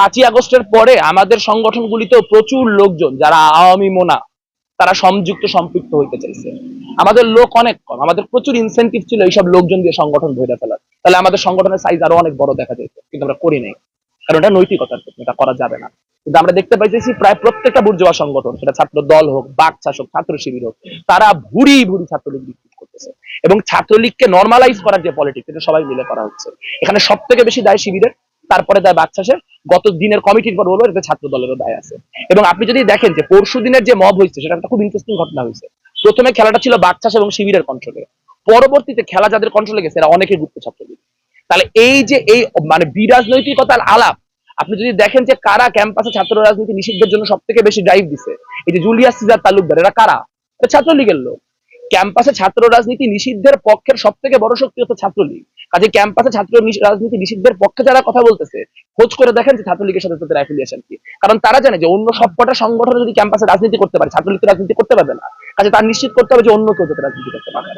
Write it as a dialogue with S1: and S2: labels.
S1: পাঁচই আগস্টের পরে আমাদের সংগঠনগুলিতেও প্রচুর লোকজন, যারা আওয়ামী মোনা, তারা সংযুক্ত সম্পৃক্ত হইতে চাইছে। আমাদের লোক অনেক কম, আমাদের প্রচুর ইনসেন্টিভ ছিল এইসব লোকজন দিয়ে সংগঠন ধরে ফেলার। তাহলে আমাদের সংগঠনের সাইজ আরও অনেক বড় দেখা যেত কিন্তু আমরা করি নাই। কারণ এটা নৈতিকতার এটা করা যাবে না। কিন্তু আমরা দেখতে পাইতেছি প্রায় প্রত্যেকটা বুর্জোয়া সংগঠন, সেটা ছাত্র দল হোক বাকচাষ হোক, ছাত্র শিবির হোক, তারা ভুরি ভুরি ছাত্রলীগ বিক্রি করতেছে। এবং ছাত্রলীগকে নর্মালাইজ করার যে পলিটিক্স এটা সবাই মিলে করা হচ্ছে। এখানে সব থেকে বেশি দায় শিবিরের তারপরে দায় বাকচাষের গত দিনের কমিটির পর বলব এতে ছাত্র দলেরও দায় আছে। এবং আপনি যদি দেখেন যে পরশু দিনের যে মব হয়েছে, সেটা একটা খুব ইন্টারেস্টিং ঘটনা হয়েছে। প্রথমে খেলাটা ছিল বাকচাষ এবং শিবিরের কন্ট্রোলে পরবর্তীতে খেলা যাদের কন্ট্রোলে গেছে, এরা অনেকে গুপ্ত ছাত্রলীগ। তাহলে এই যে এই মানে বিরাজনৈতিকতার আলাপ, আপনি যদি দেখেন যে কারা ক্যাম্পাসে ছাত্র রাজনীতি নিষিদ্ধের জন্য সব থেকে বেশি ড্রাইভ দিছে, এই যে জুলিয়াস সিজার তালুকদার, এরা কারা? ছাত্রলীগের লোক। ক্যাম্পাসে ছাত্র রাজনীতি নিষিদ্ধের পক্ষের সব থেকে বড় শক্তি হচ্ছে ছাত্রলীগ। কাজে ক্যাম্পাসে ছাত্র রাজনীতি নিষিদ্ধের পক্ষে যারা কথা বলতেছে, খোঁজ করে দেখেন যে ছাত্রলীগের সাথে তাদের অ্যাফিলিয়েশন কি। কারণ তারা জানে যে অন্য সবকটা সংগঠন যদি ক্যাম্পাসে রাজনীতি করতে পারে, ছাত্রলীগ রাজনীতি করতে পারবে না। কাজে তার নিশ্চিত করতে হবে যে অন্য কেউ যাতে রাজনীতি করতে পারে।